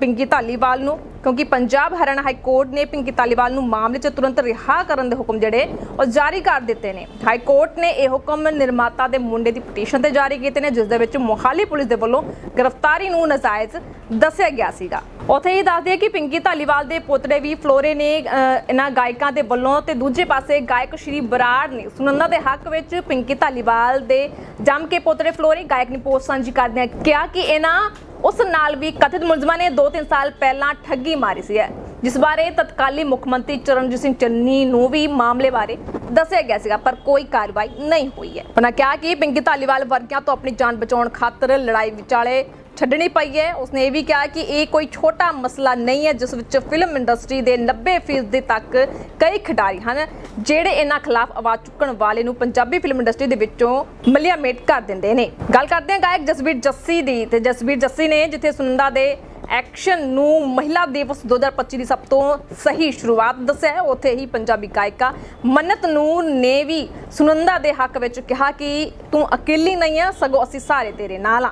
ਪਿੰਕੀ ਧਾਲੀਵਾਲ ਨੂੰ, ਕਿਉਂਕਿ ਪੰਜਾਬ ਹਰਿਆਣਾ ਹਾਈ ਕੋਰਟ ਨੇ ਪਿੰਕੀ ਧਾਲੀਵਾਲ ਨੂੰ ਮਾਮਲੇ 'ਚ ਤੁਰੰਤ ਰਿਹਾ ਕਰਨ ਦੇ ਹੁਕਮ ਜਿਹੜੇ ਉਹ ਜਾਰੀ ਕਰ ਦਿੱਤੇ ਨੇ। ਹਾਈ ਕੋਰਟ ਨੇ ਇਹ ਹੁਕਮ ਨਿਰਮਾਤਾ ਦੇ ਮੁੰਡੇ ਦੀ ਪਟੀਸ਼ਨ ਤੇ ਜਾਰੀ ਕੀਤੇ ਨੇ, ਜਿਸ ਦੇ ਵਿੱਚ ਮੋਹਾਲੀ ਪੁਲਿਸ ਦੇ ਵੱਲੋਂ ਗ੍ਰਿਫਤਾਰੀ ਨੂੰ ਨਜਾਇਜ਼ ਦੱਸਿਆ ਗਿਆ ਸੀਗਾ। ਉੱਥੇ ਹੀ ਦੱਸਦੇ ਆ ਕਿ ਪਿੰਕੀ ਧਾਲੀਵਾਲ ਦੇ ਪੁੱਤਰੇ ਵੀ ਫਲੋਰੇ ਨੇ ਇਹਨਾਂ ਗਾਇਕਾਂ ਦੇ ਵੱਲੋਂ ਤੇ ਦੂਜੇ ਪਾਸੇ ਗਾਇਕ ਸ਼੍ਰੀ ਬਰਾੜ ਨੇ ਸੁਨੰਦਾ ਦੇ ਹੱਕ ਵਿੱਚ ਪਿੰਕੀ ਧਾਲੀਵਾਲ ਦੇ ਜੰਮ ਕੇ ਪੁੱਤਰੇ ਫਲੋਰੇ ਗਾਇਕ ਨੇ ਪੋਸਟ ਸਾਂਝੀ ਕਰਦਿਆਂ ਕਿਹਾ ਕਿ ਇਹਨਾਂ ਉਸ ਨਾਲ ਵੀ ਕਥਿਤ ਮੁਲਜ਼ਮਾਂ ਨੇ 2-3 ਸਾਲ ਪਹਿਲਾਂ ਠੱਗੀ ਮਾਰੀ ਸੀ। ਜਿਸ ਬਾਰੇ ਤਤਕਾਲੀ ਮੁੱਖ ਮੰਤਰੀ ਚਰਨਜੀਤ ਸਿੰਘ ਚੰਨੀ ਨੂੰ ਵੀ ਮਾਮਲੇ ਬਾਰੇ ਦੱਸਿਆ ਗਿਆ ਸੀਗਾ, ਪਰ ਕੋਈ ਕਾਰਵਾਈ ਨਹੀਂ ਹੋਈ ਹੈ। ਉਹਨਾਂ ਕਿਹਾ ਕਿ ਪਿੰਕੀ ਧਾਲੀਵਾਲ ਵਰਗਿਆਂ ਤੋਂ ਆਪਣੀ ਜਾਨ ਬਚਾਉਣ ਖਾਤਰ ਲੜਾਈ ਵਿਚਾਲੇ ਛੱਡਣੀ ਪਈ ਹੈ। ਉਸਨੇ ਇਹ ਵੀ ਕਿਹਾ ਕਿ ਇਹ ਕੋਈ ਛੋਟਾ ਮਸਲਾ ਨਹੀਂ ਹੈ, ਜਿਸ ਵਿੱਚ ਫਿਲਮ ਇੰਡਸਟਰੀ ਦੇ 90% ਤੱਕ ਕਈ ਖਿਡਾਰੀ ਹਨ, ਜਿਹੜੇ ਇਹਨਾਂ ਖਿਲਾਫ ਆਵਾਜ਼ ਚੁੱਕਣ ਵਾਲੇ ਨੂੰ ਪੰਜਾਬੀ ਫਿਲਮ ਇੰਡਸਟਰੀ ਦੇ ਵਿੱਚੋਂ ਮਲਿਆ ਮੇਟ ਕਰ ਦਿੰਦੇ ਨੇ। ਗੱਲ ਕਰਦੇ ਹਾਂ ਗਾਇਕ ਜਸਬੀਰ ਜੱਸੀ ਦੀ ਤੇ ਜਸਬੀਰ ਜੱਸੀ ਨੇ ਜਿੱਥੇ ਸੁਨੰਦਾ ਦੇ ਐਕਸ਼ਨ ਨੂੰ ਮਹਿਲਾ ਦਿਵਸ 2025 ਦੀ ਸਭ ਤੋਂ ਸਹੀ ਸ਼ੁਰੂਆਤ ਦੱਸਿਆ ਉੱਥੇ ਹੀ ਪੰਜਾਬੀ ਗਾਇਕਾ ਮੰਨਤ ਨੂਰ ਨੇ ਵੀ ਸੁਨੰਦਾ ਦੇ ਹੱਕ ਵਿੱਚ ਕਿਹਾ ਕਿ ਤੂੰ ਇਕੱਲੀ ਨਹੀਂ ਆ, ਸਗੋਂ ਅਸੀਂ ਸਾਰੇ ਤੇਰੇ ਨਾਲ ਆ।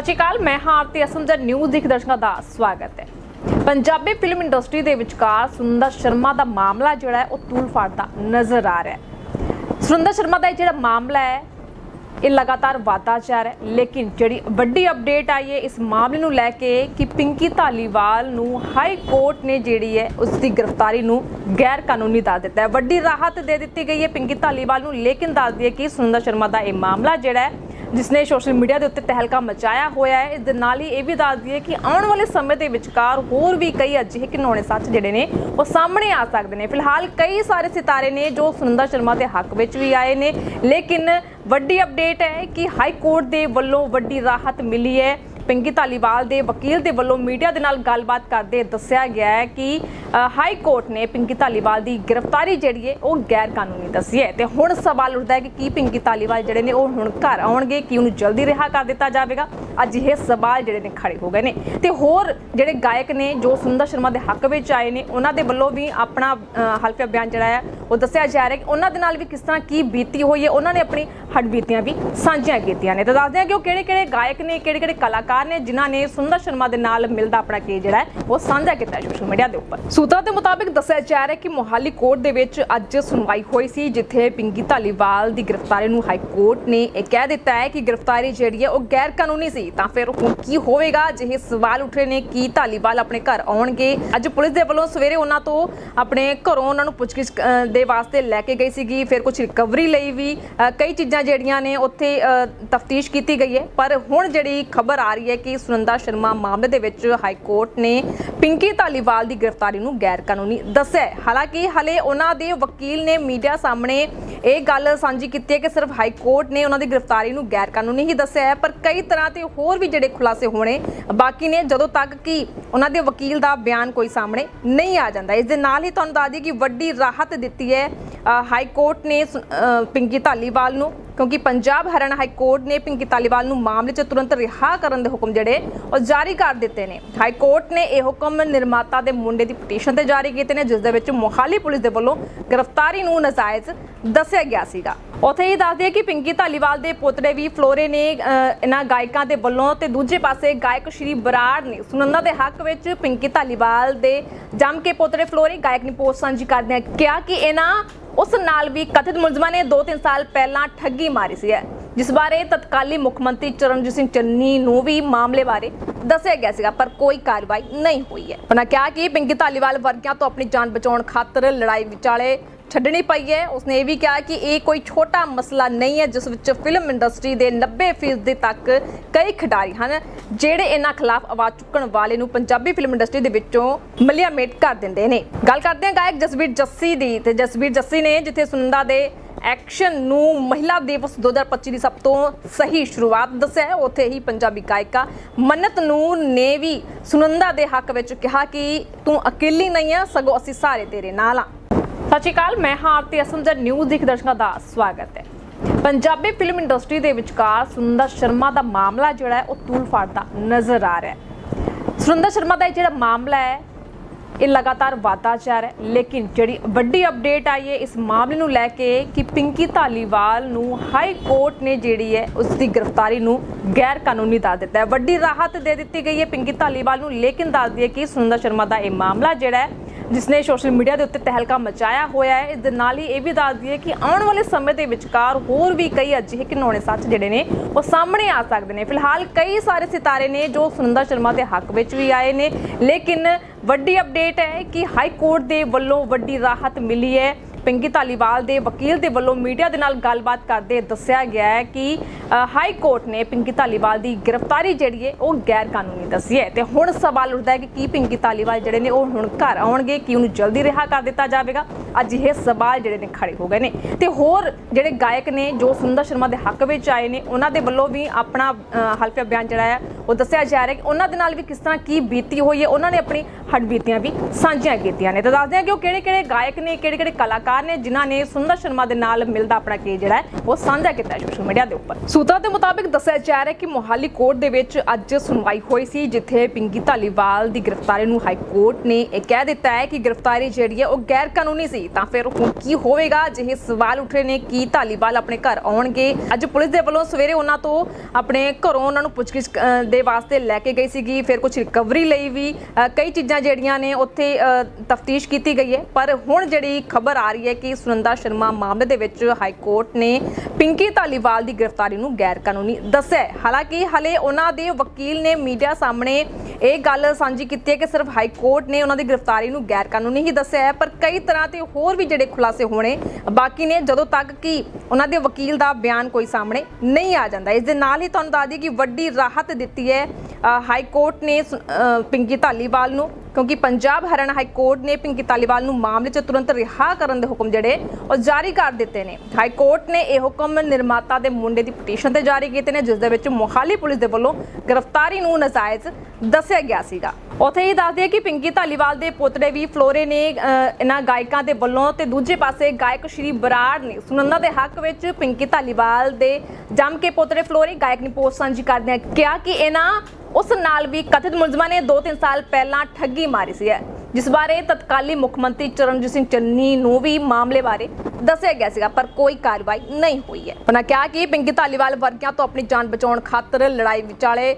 ਸਤਿ ਸ਼੍ਰੀ ਅਕਾਲ, ਮੈਂ ਹਾਂ ਆਰਤੀ ਅਸਮ ਨਿਊਜ਼ ਦੇਖ ਦਰਸ਼ਕਾਂ ਦਾ ਸਵਾਗਤ ਹੈ। ਪੰਜਾਬੀ ਫਿਲਮ ਇੰਡਸਟਰੀ ਦੇ ਵਿਚਕਾਰ ਸੁਰਿੰਦਰ ਸ਼ਰਮਾ ਦਾ ਮਾਮਲਾ ਜਿਹੜਾ ਹੈ, ਉਹ ਤੂਲ ਫਾੜਦਾ ਨਜ਼ਰ ਆ ਰਿਹਾ ਹੈ। ਸੁਰਿੰਦਰ ਸ਼ਰਮਾ ਦਾ ਇਹ ਜਿਹੜਾ ਮਾਮਲਾ ਹੈ, ਇਹ ਲਗਾਤਾਰ ਵਾਧਾ ਜਾ ਰਿਹਾ ਹੈ, ਲੇਕਿਨ ਜਿਹੜੀ ਵੱਡੀ ਅਪਡੇਟ ਆਈ ਹੈ, ਇਸ ਮਾਮਲੇ ਨੂੰ ਲੈ ਕੇ ਕਿ ਪਿੰਕੀ ਧਾਲੀਵਾਲ ਨੂੰ ਹਾਈ ਕੋਰਟ ਨੇ ਜਿਹੜੀ ਹੈ ਉਸ ਦੀ ਗ੍ਰਿਫਤਾਰੀ ਨੂੰ ਗੈਰ ਕਾਨੂੰਨੀ ਦੱਸ ਦਿੱਤਾ ਹੈ। ਵੱਡੀ ਰਾਹਤ ਦੇ ਦਿੱਤੀ ਗਈ ਹੈ ਪਿੰਕੀ ਧਾਲੀਵਾਲ ਨੂੰ, ਲੇਕਿਨ ਦੱਸ ਦਈਏ ਕਿ ਸੁਰਿੰਦਰ ਸ਼ਰਮਾ ਦਾ ਇਹ ਮਾਮਲਾ ਜਿਹੜਾ ਹੈ ਜਿਸ ਨੇ ਸੋਸ਼ਲ ਮੀਡੀਆ ਦੇ ਉੱਤੇ ਤਹਿਲਕਾ ਮਚਾਇਆ ਹੋਇਆ ਹੈ। ਇਸ ਦੇ ਨਾਲ ਹੀ ਇਹ ਵੀ ਦੱਸ ਦਈਏ ਕਿ ਆਉਣ ਵਾਲੇ ਸਮੇਂ ਦੇ ਵਿਚਕਾਰ ਹੋਰ ਵੀ ਕਈ ਅਜਿਹੇ ਘਿਨੌਣੇ ਸੱਚ ਜਿਹੜੇ ਨੇ, ਉਹ ਸਾਹਮਣੇ ਆ ਸਕਦੇ ਨੇ। ਫਿਲਹਾਲ ਕਈ ਸਾਰੇ ਸਿਤਾਰੇ ਨੇ ਜੋ ਸੁਨੰਦਾ ਸ਼ਰਮਾ ਦੇ ਹੱਕ ਵਿੱਚ ਵੀ ਆਏ ਨੇ, ਲੇਕਿਨ ਵੱਡੀ ਅਪਡੇਟ ਹੈ ਕਿ ਹਾਈ ਕੋਰਟ ਦੇ ਵੱਲੋਂ ਵੱਡੀ ਰਾਹਤ ਮਿਲੀ ਹੈ। ਪਿੰਕੀ ਧਾਲੀਵਾਲ ਦੇ ਵਕੀਲ ਦੇ ਵੱਲੋਂ ਮੀਡੀਆ ਦੇ ਨਾਲ ਗੱਲਬਾਤ ਕਰਦੇ ਦੱਸਿਆ ਗਿਆ ਹੈ ਕਿ ਹਾਈ ਕੋਰਟ ਨੇ ਪਿੰਕੀ ਧਾਲੀਵਾਲ ਦੀ ਗ੍ਰਿਫਤਾਰੀ ਜਿਹੜੀ ਹੈ ਉਹ ਗੈਰ ਕਾਨੂੰਨੀ ਦੱਸੀ ਹੈ। ਤੇ ਹੁਣ ਸਵਾਲ ਉੱਠਦਾ ਹੈ ਕਿ ਕੀ ਪਿੰਕੀ ਧਾਲੀਵਾਲ ਜਿਹੜੇ ਨੇ ਉਹ ਹੁਣ ਘਰ ਆਉਣਗੇ ਕਿ ਉਹਨੂੰ ਜਲਦੀ ਰਿਹਾ ਕਰ ਦਿੱਤਾ ਜਾਵੇਗਾ? ਅੱਜ ਇਹ ਸਵਾਲ ਜਿਹੜੇ ਨੇ ਖੜੇ ਹੋ ਗਏ ਨੇ। ਤੇ ਹੋਰ ਜਿਹੜੇ ਗਾਇਕ ਨੇ ਜੋ ਸੁੰਦਰ ਸ਼ਰਮਾ ਦੇ ਹੱਕ ਵਿੱਚ ਆਏ ਨੇ ਉਹਨਾਂ ਦੇ ਵੱਲੋਂ ਵੀ ਆਪਣਾ ਅ, ਬਿਆਨ ਜਿਹੜਾ ਹੈ ਉਹ ਦੱਸਿਆ ਜਾ ਰਿਹਾ ਕਿ ਉਹਨਾਂ ਦੇ ਨਾਲ ਵੀ ਕਿਸ ਤਰ੍ਹਾਂ ਕੀ ਬੀਤੀ ਹੋਈ ਹੈ ਉਹਨਾਂ ਨੇ ਆਪਣੀ ਹੱਡਬੀਤੀਆਂ ਵੀ ਸਾਂਝੀਆਂ ਕੀਤੀਆਂ ਨੇ। ਤਾਂ ਦੱਸਦੇ ਹਾਂ ਕਿ ਉਹ ਕਿਹੜੇ ਕਿਹੜੇ ਗਾਇਕ ਨੇ ਕਿਹੜੇ ਕਿਹੜੇ ਕਲਾਕਾਰ ਕਲਾਕਾਰ ਨੇ, ਜਿਨ੍ਹਾਂ ਨੇ ਸੁੰਦਰ ਸ਼ਰਮਾ ਦੇ ਨਾਲ ਮਿਲਦਾ ਆਪਣਾ ਕੇਸ ਜਿਹੜਾ ਉਹ ਸਾਂਝਾ ਕੀਤਾ ਸੋਸ਼ਲ ਮੀਡੀਆ ਦੇ ਉੱਪਰ। ਸੂਤਰਾਂ ਦੇ ਮੁਤਾਬਿਕ ਦੱਸਿਆ ਜਾ ਰਿਹਾ ਕਿ ਮੋਹਾਲੀ ਕੋਰਟ ਦੇ ਵਿੱਚ ਅੱਜ ਸੁਣਵਾਈ ਹੋਈ ਸੀ, ਜਿੱਥੇ ਪਿੰਕੀ ਧਾਲੀਵਾਲ ਦੀ ਗ੍ਰਿਫਤਾਰੀ ਨੂੰ ਹਾਈ ਕੋਰਟ ਨੇ ਇਹ ਕਹਿ ਦਿੱਤਾ ਹੈ ਕਿ ਗ੍ਰਿਫਤਾਰੀ ਜਿਹੜੀ ਹੈ, ਉਹ ਗੈਰ ਕਾਨੂੰਨੀ ਸੀ। ਤਾਂ ਫਿਰ ਹੁਣ ਕੀ ਹੋਵੇਗਾ? ਜਿਹੇ ਸਵਾਲ ਉੱਠ ਰਹੇ ਨੇ ਕਿ ਧਾਲੀਵਾਲ ਆਪਣੇ ਘਰ ਆਉਣਗੇ। ਅੱਜ ਪੁਲਿਸ ਦੇ ਵੱਲੋਂ ਸਵੇਰੇ ਉਹਨਾਂ ਤੋਂ ਆਪਣੇ ਘਰੋਂ ਉਹਨਾਂ ਨੂੰ ਪੁੱਛਗਿੱਛ ਦੇ ਵਾਸਤੇ ਲੈ ਕੇ ਗਈ ਸੀਗੀ। ਫਿਰ ਕੁਝ ਰਿਕਵਰੀ ਲਈ ਵੀ ਕਈ ਚੀਜ਼ਾਂ ਜਿਹੜੀਆਂ ਨੇ, ਉੱਥੇ ਤਫਤੀਸ਼ ਕੀਤੀ ਗਈ ਹੈ। ਪਰ ਹੁਣ ਜਿਹੜੀ ਖਬਰ ਆ ਰਹੀ ਹੈ ਕਿ ਸੁਨੰਦਾ ਸ਼ਰਮਾ ਮਾਮਲੇ ਦੇ ਵਿੱਚ ਹਾਈ ਕੋਰਟ ਨੇ ਪਿੰਕੀ ਧਾਲੀਵਾਲ ਦੀ ਗ੍ਰਿਫਤਾਰੀ ਨੂੰ ਗੈਰ ਕਾਨੂੰਨੀ ਦੱਸਿਆ ਹਾਲਾਂਕਿ ਹਲੇ ਉਹਨਾਂ ਦੇ ਵਕੀਲ ਨੇ ਮੀਡੀਆ ਸਾਹਮਣੇ ਇਹ ਗੱਲ ਸਾਂਝੀ ਕੀਤੀ ਹੈ ਕਿ ਸਿਰਫ ਹਾਈ ਕੋਰਟ ਨੇ ਉਹਨਾਂ ਦੀ ਗ੍ਰਿਫਤਾਰੀ ਨੂੰ ਗੈਰ ਕਾਨੂੰਨੀ ਹੀ ਦੱਸਿਆ ਹੈ, ਪਰ ਕਈ ਤਰ੍ਹਾਂ ਤੇ ਹੋਰ ਵੀ ਜਿਹੜੇ ਖੁਲਾਸੇ ਹੋਣੇ ਬਾਕੀ ਨੇ, ਜਦੋਂ ਤੱਕ ਕਿ ਉਹਨਾਂ ਦੇ ਵਕੀਲ ਦਾ ਬਿਆਨ ਕੋਈ ਸਾਹਮਣੇ ਨਹੀਂ ਆ ਜਾਂਦਾ। ਇਸ ਦੇ ਨਾਲ ਹੀ ਤੁਹਾਨੂੰ ਦੱਸ ਦਈਏ ਕਿ ਵੱਡੀ ਰਾਹਤ ਦਿੱਤੀ ਹੈ ਹਾਈ ਕੋਰਟ ਨੇ ਪਿੰਕੀ ਧਾਲੀਵਾਲ ਨੂੰ, ਕਿਉਂਕਿ ਪੰਜਾਬ ਹਰਿਆਣਾ ਹਾਈ ਕੋਰਟ ਨੇ ਪਿੰਕੀ ਧਾਲੀਵਾਲ ਨੂੰ ਮਾਮਲੇ 'ਚ ਤੁਰੰਤ ਰਿਹਾ ਕਰਨ ਦੇ ਹੁਕਮ ਜਿਹੜੇ ਉਹ ਜਾਰੀ ਕਰ ਦਿੱਤੇ ਨੇ। ਹਾਈ ਕੋਰਟ ਨੇ ਇਹ ਹੁਕਮ ਨਿਰਮਾਤਾ ਦੇ ਮੁੰਡੇ ਦੀ ਪਟੀਸ਼ਨ ਤੇ ਜਾਰੀ ਕੀਤੇ ਨੇ, ਜਿਸ ਦੇ ਵਿੱਚ ਮੋਹਾਲੀ ਪੁਲਿਸ ਦੇ ਵੱਲੋਂ ਗ੍ਰਿਫਤਾਰੀ ਨੂੰ ਨਾਜਾਇਜ਼ ਦੱਸਿਆ ਗਿਆ ਸੀਗਾ। ਉਥੇ ਹੀ ਦੱਸ ਕਿ ਪਿੰਕੀ ਧਾਲੀਵਾਲ ਦੇ ਪੁੱਤਰੇ ਵੀ ਫਲੋਰੇ ਨੇ ਇਹਨਾਂ ਗਾਇਕਾਂ ਦੇ ਵੱਲੋਂ ਤੇ ਦੂਜੇ ਪਾਸੇ ਗਾਇਕ ਸ਼੍ਰੀ ਬਰਾੜ ਨੇ ਸੁਨੰਦਾ ਦੇ ਹੱਕ ਵਿੱਚ ਪਿੰਕੀ ਧਾਲੀਵਾਲ ਦੇ ਜੰਮ ਕੇ ਪੁੱਤਰੇ ਫਲੋਰੇ ਗਾਇਕ ਨੇ ਪੋਸਟ ਸਾਂਝੀ ਕਰਦਿਆਂ ਕਿਹਾ ਕਿ ਇਹਨਾਂ ਉਸ ਨਾਲ ਵੀ ਕਥਿਤ ਮੁਲਜ਼ਮਾਂ ਨੇ 2-3 ਸਾਲ ਪਹਿਲਾਂ ਠੱਗੀ ਮਾਰੀ ਸੀ। ਜਿਸ ਬਾਰੇ ਤਤਕਾਲੀ ਮੁੱਖ ਮੰਤਰੀ ਚਰਨਜੀਤ ਸਿੰਘ ਚੰਨੀ ਨੂੰ ਵੀ ਮਾਮਲੇ ਬਾਰੇ ਦੱਸਿਆ ਗਿਆ ਸੀਗਾ, ਪਰ ਕੋਈ ਕਾਰਵਾਈ ਨਹੀਂ ਹੋਈ ਹੈ। ਉਹਨਾਂ ਕਿਹਾ ਕਿ ਪਿੰਕੀ ਧਾਲੀਵਾਲ ਵਰਗਿਆਂ ਤੋਂ ਆਪਣੀ ਜਾਨ ਬਚਾਉਣ ਖਾਤਰ ਲੜਾਈ ਵਿਚਾਲੇ ਛੱਡਣੀ ਪਈ ਹੈ। ਉਸਨੇ ਇਹ ਵੀ ਕਿਹਾ ਕਿ ਇਹ ਕੋਈ ਛੋਟਾ ਮਸਲਾ ਨਹੀਂ ਹੈ, ਜਿਸ ਵਿੱਚ ਫਿਲਮ ਇੰਡਸਟਰੀ ਦੇ 90% ਤੱਕ ਕਈ ਖਿਡਾਰੀ ਹਨ, ਜਿਹੜੇ ਇਹਨਾਂ ਖਿਲਾਫ ਆਵਾਜ਼ ਚੁੱਕਣ ਵਾਲੇ ਨੂੰ ਪੰਜਾਬੀ ਫਿਲਮ ਇੰਡਸਟਰੀ ਦੇ ਵਿੱਚੋਂ ਮਲਿਆ ਮੇਟ ਕਰ ਦਿੰਦੇ ਨੇ। ਗੱਲ ਕਰਦੇ ਹਾਂ ਗਾਇਕ ਜਸਬੀਰ ਜੱਸੀ ਦੀ ਤੇ ਜਸਬੀਰ ਜੱਸੀ ਨੇ ਜਿੱਥੇ ਸੁਨੰਦਾ ਦੇ ਐਕਸ਼ਨ ਨੂੰ ਮਹਿਲਾ ਦਿਵਸ 2025 ਦੀ ਸਭ ਤੋਂ ਸਹੀ ਸ਼ੁਰੂਆਤ ਦੱਸਿਆ ਹੈ, ਉੱਥੇ ਹੀ ਪੰਜਾਬੀ ਗਾਇਕਾ ਮੰਨਤ ਨੂਰ ਨੇ ਵੀ ਸੁਨੰਦਾ ਦੇ ਹੱਕ ਵਿੱਚ ਕਿਹਾ ਕਿ ਤੂੰ ਇਕੱਲੀ ਨਹੀਂ ਆ ਸਗੋਂ ਅਸੀਂ ਸਾਰੇ ਤੇਰੇ ਨਾਲ ਆ ਸਤਿ ਸ਼੍ਰੀ ਅਕਾਲ, ਮੈਂ ਹਾਂ ਆਰਤੀ ਅਸਮ ਨਿਊਜ਼ ਦੇਖ ਦਰਸ਼ਕਾਂ ਦਾ ਸਵਾਗਤ ਹੈ। ਪੰਜਾਬੀ ਫਿਲਮ ਇੰਡਸਟਰੀ ਦੇ ਵਿਚਕਾਰ ਸੁਰਿੰਦਰ ਸ਼ਰਮਾ ਦਾ ਮਾਮਲਾ ਜਿਹੜਾ ਹੈ, ਉਹ ਤੂਲ ਫਾੜਦਾ ਨਜ਼ਰ ਆ ਰਿਹਾ ਹੈ। ਸੁਰਿੰਦਰ ਸ਼ਰਮਾ ਦਾ ਇਹ ਜਿਹੜਾ ਮਾਮਲਾ ਹੈ, ਇਹ ਲਗਾਤਾਰ ਵਾਧਾ ਜਾ ਰਿਹਾ ਹੈ, ਲੇਕਿਨ ਜਿਹੜੀ ਵੱਡੀ ਅਪਡੇਟ ਆਈ ਹੈ, ਇਸ ਮਾਮਲੇ ਨੂੰ ਲੈ ਕੇ ਕਿ ਪਿੰਕੀ ਧਾਲੀਵਾਲ ਨੂੰ ਹਾਈ ਕੋਰਟ ਨੇ ਜਿਹੜੀ ਹੈ ਉਸ ਦੀ ਗ੍ਰਿਫਤਾਰੀ ਨੂੰ ਗੈਰ ਕਾਨੂੰਨੀ ਦੱਸ ਦਿੱਤਾ ਹੈ। ਵੱਡੀ ਰਾਹਤ ਦੇ ਦਿੱਤੀ ਗਈ ਹੈ ਪਿੰਕੀ ਧਾਲੀਵਾਲ ਨੂੰ, ਲੇਕਿਨ ਦੱਸ ਦਈਏ ਕਿ ਸੁਰਿੰਦਰ ਸ਼ਰਮਾ ਦਾ ਇਹ ਮਾਮਲਾ ਜਿਹੜਾ ਹੈ ਜਿਸ ਨੇ ਸੋਸ਼ਲ ਮੀਡੀਆ ਦੇ ਉੱਤੇ ਤਹਿਲਕਾ ਮਚਾਇਆ ਹੋਇਆ ਹੈ, ਇਸ ਦੇ ਨਾਲ ਹੀ ਇਹ ਵੀ ਦੱਸ ਦਈਏ ਕਿ ਆਉਣ ਵਾਲੇ ਸਮੇਂ ਦੇ ਵਿਚਕਾਰ ਹੋਰ ਵੀ ਕਈ ਅਜਿਹੇ ਘਿਨੌਣੇ ਸੱਚ ਜਿਹੜੇ ਨੇ, ਉਹ ਸਾਹਮਣੇ ਆ ਸਕਦੇ ਨੇ। ਫਿਲਹਾਲ ਕਈ ਸਾਰੇ ਸਿਤਾਰੇ ਨੇ ਜੋ ਸੁਨੰਦਾ ਸ਼ਰਮਾ ਦੇ ਹੱਕ ਵਿੱਚ ਵੀ ਆਏ ਨੇ, ਲੇਕਿਨ ਵੱਡੀ ਅਪਡੇਟ ਹੈ ਕਿ ਹਾਈ ਕੋਰਟ ਦੇ ਵੱਲੋਂ ਵੱਡੀ ਰਾਹਤ ਮਿਲੀ ਹੈ। ਪਿੰਕੀ ਧਾਲੀਵਾਲ ਦੇ ਵਕੀਲ ਦੇ ਵੱਲੋਂ ਮੀਡੀਆ ਦੇ ਨਾਲ ਗੱਲਬਾਤ ਕਰਦੇ ਦੱਸਿਆ ਗਿਆ ਹੈ ਕਿ ਹਾਈ ਕੋਰਟ ਨੇ ਪਿੰਕੀ ਧਾਲੀਵਾਲ ਦੀ ਗ੍ਰਿਫਤਾਰੀ ਜਿਹੜੀ ਹੈ ਉਹ ਗੈਰ ਕਾਨੂੰਨੀ ਦੱਸੀ ਹੈ। ਤੇ ਹੁਣ ਸਵਾਲ ਉੱਠਦਾ ਹੈ ਕਿ ਕੀ ਪਿੰਕੀ ਧਾਲੀਵਾਲ ਜਿਹੜੇ ਨੇ ਉਹ ਹੁਣ ਘਰ ਆਉਣਗੇ ਕਿ ਉਹਨੂੰ ਜਲਦੀ ਰਿਹਾ ਕਰ ਦਿੱਤਾ ਜਾਵੇਗਾ? ਅੱਜ ਇਹ ਸਵਾਲ ਜਿਹੜੇ ਨੇ ਖੜੇ ਹੋ ਗਏ ਨੇ। ਤੇ ਹੋਰ ਜਿਹੜੇ ਗਾਇਕ ਨੇ ਜੋ ਸੁੰਦਰ ਸ਼ਰਮਾ ਦੇ ਹੱਕ ਵਿੱਚ ਆਏ ਨੇ ਉਹਨਾਂ ਦੇ ਵੱਲੋਂ ਵੀ ਆਪਣਾ ਅ, ਹਲਫੀਆ ਬਿਆਨ ਜਿਹੜਾ ਹੈ ਉਹ ਦੱਸਿਆ ਜਾ ਰਿਹਾ ਕਿ ਉਹਨਾਂ ਦੇ ਨਾਲ ਵੀ ਕਿਸ ਤਰ੍ਹਾਂ ਕੀ ਬੀਤੀ ਹੋਈ ਹੈ ਉਹਨਾਂ ਨੇ ਆਪਣੀ ਹੱਡਬੀਤੀਆਂ ਵੀ ਸਾਂਝੀਆਂ ਕੀਤੀਆਂ ਨੇ। ਤਾਂ ਦੱਸਦੇ ਹਾਂ ਕਿ ਉਹ ਕਿਹੜੇ ਕਿਹੜੇ ਗਾਇਕ ਨੇ ਕਿਹੜੇ ਕਿਹੜੇ ਕਲਾਕਾਰ ਕਲਾਕਾਰ ਨੇ, ਜਿਨ੍ਹਾਂ ਨੇ ਸੁੰਦਰ ਸ਼ਰਮਾ ਦੇ ਨਾਲ ਮਿਲਦਾ ਆਪਣਾ ਕੇਸ ਜਿਹੜਾ ਹੈ, ਉਹ ਸਾਂਝਾ ਕੀਤਾ ਸੋਸ਼ਲ ਮੀਡੀਆ ਦੇ ਉੱਪਰ। ਸੂਤਰਾਂ ਦੇ ਮੁਤਾਬਿਕ ਦੱਸਿਆ ਜਾ ਰਿਹਾ ਕਿ ਮੋਹਾਲੀ ਕੋਰਟ ਦੇ ਵਿੱਚ ਅੱਜ ਸੁਣਵਾਈ ਹੋਈ ਸੀ, ਜਿੱਥੇ ਪਿੰਕੀ ਧਾਲੀਵਾਲ ਦੀ ਗ੍ਰਿਫਤਾਰੀ ਨੂੰ ਹਾਈ ਕੋਰਟ ਨੇ ਇਹ ਕਹਿ ਦਿੱਤਾ ਹੈ ਕਿ ਗ੍ਰਿਫਤਾਰੀ ਜਿਹੜੀ ਹੈ, ਉਹ ਗੈਰ ਕਾਨੂੰਨੀ ਸੀ। ਤਾਂ ਫਿਰ ਹੁਣ ਕੀ ਹੋਵੇਗਾ? ਜਿਹੇ ਸਵਾਲ ਉੱਠ ਰਹੇ ਨੇ ਕਿ ਧਾਲੀਵਾਲ ਆਪਣੇ ਘਰ ਆਉਣਗੇ। ਅੱਜ ਪੁਲਿਸ ਦੇ ਵੱਲੋਂ ਸਵੇਰੇ ਉਹਨਾਂ ਤੋਂ ਆਪਣੇ ਘਰੋਂ ਉਹਨਾਂ ਨੂੰ ਪੁੱਛਗਿੱਛ ਦੇ ਵਾਸਤੇ ਲੈ ਕੇ ਗਈ ਸੀਗੀ। ਫਿਰ ਕੁਝ ਰਿਕਵਰੀ ਲਈ ਵੀ ਕਈ ਚੀਜ਼ਾਂ ਜਿਹੜੀਆਂ ਨੇ, ਉੱਥੇ ਤਫਤੀਸ਼ ਕੀਤੀ ਗਈ ਹੈ। ਪਰ ਹੁਣ ਜਿਹੜੀ ਖਬਰ ਆ ਰਹੀ ਹੈ ਕਿ ਸੁਨੰਦਾ ਸ਼ਰਮਾ ਮਾਮਲੇ ਦੇ ਵਿੱਚ ਹਾਈ ਕੋਰਟ ਨੇ ਪਿੰਕੀ ਧਾਲੀਵਾਲ ਦੀ ਗ੍ਰਿਫਤਾਰੀ ਨੂੰ ਗੈਰ ਕਾਨੂੰਨੀ ਦੱਸਿਆ ਹਾਲਾਂਕਿ ਹਲੇ ਉਹਨਾਂ ਦੇ ਵਕੀਲ ਨੇ ਮੀਡੀਆ ਸਾਹਮਣੇ ਇਹ ਗੱਲ ਸਾਂਝੀ ਕੀਤੀ ਹੈ ਕਿ ਸਿਰਫ ਹਾਈ ਕੋਰਟ ਨੇ ਉਹਨਾਂ ਦੀ ਗ੍ਰਿਫਤਾਰੀ ਨੂੰ ਗੈਰ ਕਾਨੂੰਨੀ ਹੀ ਦੱਸਿਆ ਹੈ, ਪਰ ਕਈ ਤਰ੍ਹਾਂ ਤੇ ਹੋਰ ਵੀ ਜਿਹੜੇ ਖੁਲਾਸੇ ਹੋਣੇ ਬਾਕੀ ਨੇ ਜਦੋਂ ਤੱਕ ਕਿ ਉਹਨਾਂ ਦੇ ਵਕੀਲ ਦਾ ਬਿਆਨ ਕੋਈ ਸਾਹਮਣੇ ਨਹੀਂ ਆ ਜਾਂਦਾ। ਇਸ ਦੇ ਨਾਲ ਹੀ ਤੁਹਾਨੂੰ ਦੱਸ ਦਈਏ ਕਿ ਵੱਡੀ ਰਾਹਤ ਦਿੱਤੀ ਹੈ ਹਾਈ ਕੋਰਟ ਨੇ ਪਿੰਕੀ ਧਾਲੀਵਾਲ ਨੂੰ। ਕਿਉਂਕਿ ਪੰਜਾਬ ਹਰਿਆਣਾ ਹਾਈ ਕੋਰਟ ਨੇ ਪਿੰਕੀ ਧਾਲੀਵਾਲ ਨੂੰ ਮਾਮਲੇ 'ਚ ਤੁਰੰਤ ਰਿਹਾ ਕਰਨ ਦੇ ਹੁਕਮ ਜਿਹੜੇ ਉਹ ਜਾਰੀ ਕਰ ਦਿੱਤੇ ਨੇ। ਹਾਈ ਕੋਰਟ ਨੇ ਇਹ ਹੁਕਮ ਨਿਰਮਾਤਾ ਦੇ ਮੁੰਡੇ ਦੀ ਪਟੀਸ਼ਨ ਤੇ ਜਾਰੀ ਕੀਤੇ ਨੇ, ਜਿਸ ਦੇ ਵਿੱਚ ਮੋਹਾਲੀ ਪੁਲਿਸ ਦੇ ਵੱਲੋਂ ਗ੍ਰਿਫਤਾਰੀ ਨੂੰ ਨਜਾਇਜ਼ ਦੱਸਿਆ ਗਿਆ ਸੀਗਾ। ਉਥੇ ਇਹ ਦੱਸਦੇ ਕਿ ਪਿੰਕੀ ਧਾਲੀਵਾਲ ਦੇ ਪੋਤੜੇ ਵੀ ਫਲੋਰੇ ਨੇ ਇਹਨਾਂ ਗਾਇਕਾਂ ਦੇ ਵੱਲੋਂ ਤੇ ਦੂਜੇ ਪਾਸੇ ਗਾਇਕ ਸ਼੍ਰੀ ਬਰਾੜ ਨੇ, ਸੁਨੰਦਾ ਦੇ ਹੱਕ ਵਿੱਚ ਪਿੰਕੀ ਧਾਲੀਵਾਲ ਦੇ ਜੰਮ ਕੇ ਪੁੱਤਰੇ ਫਲੋਰੇ ਗਾਇਕ ਨੇ, ਪੋਸਟ ਸਾਂਝੀ ਕਰਦਿਆਂ ਕਿਹਾ ਕਿ ਇਹਨਾਂ ਉਸ ਨਾਲ ਵੀ ਕਥਿਤ ਮੁਲਜ਼ਮਾਂ ਨੇ 2-3 ਸਾਲ ਪਹਿਲਾਂ ਠੱਗੀ ਮਾਰੀ ਸੀ ਜਿਸ ਬਾਰੇ ਤਤਕਾਲੀ ਮੁੱਖ ਮੰਤਰੀ ਚਰਨਜੀਤ ਸਿੰਘ ਚੰਨੀ ਨੂੰ ਵੀ ਮਾਮਲੇ ਬਾਰੇ ਦੱਸਿਆ ਗਿਆ ਸੀਗਾ, ਪਰ ਕੋਈ ਕਾਰਵਾਈ ਨਹੀਂ ਹੋਈ ਹੈ। ਉਹਨਾਂ ਕਿਹਾ ਕਿ ਪਿੰਕੀ ਧਾਲੀਵਾਲ ਵਰਗਿਆਂ ਤੋਂ ਆਪਣੀ ਜਾਨ ਬਚਾਉਣ ਖਾਤਰ ਲੜਾਈ ਵਿਚਾਲੇ